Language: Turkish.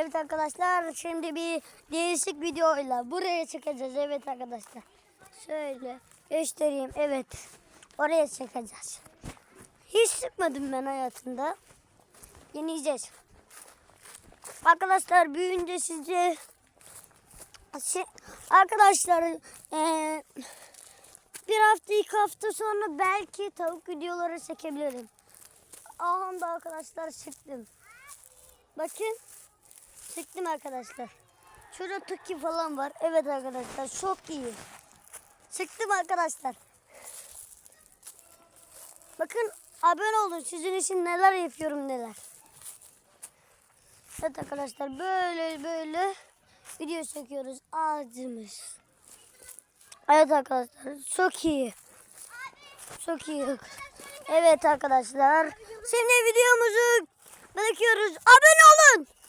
Evet arkadaşlar şimdi bir değişik videoyla buraya çıkacağız. Evet arkadaşlar. Şöyle göstereyim. Evet. Oraya çıkacağız. Hiç çıkmadım ben hayatımda. Deneyeceğiz. Arkadaşlar büyüyünce sizce şey, arkadaşlar eee, bir hafta iki hafta sonra belki tavuk videoları çekebilirim. Aha da arkadaşlar çıktım. Bakın. Çıktım arkadaşlar. Şurada Tuki falan var. Evet arkadaşlar çok iyi. Çıktım arkadaşlar. Bakın abone olun. Sizin için neler yapıyorum neler. Evet arkadaşlar böyle böyle video çekiyoruz. Ağacımız. Evet arkadaşlar çok iyi. Çok iyi. Evet arkadaşlar. Şimdi videomuzu bırakıyoruz. Abone olun.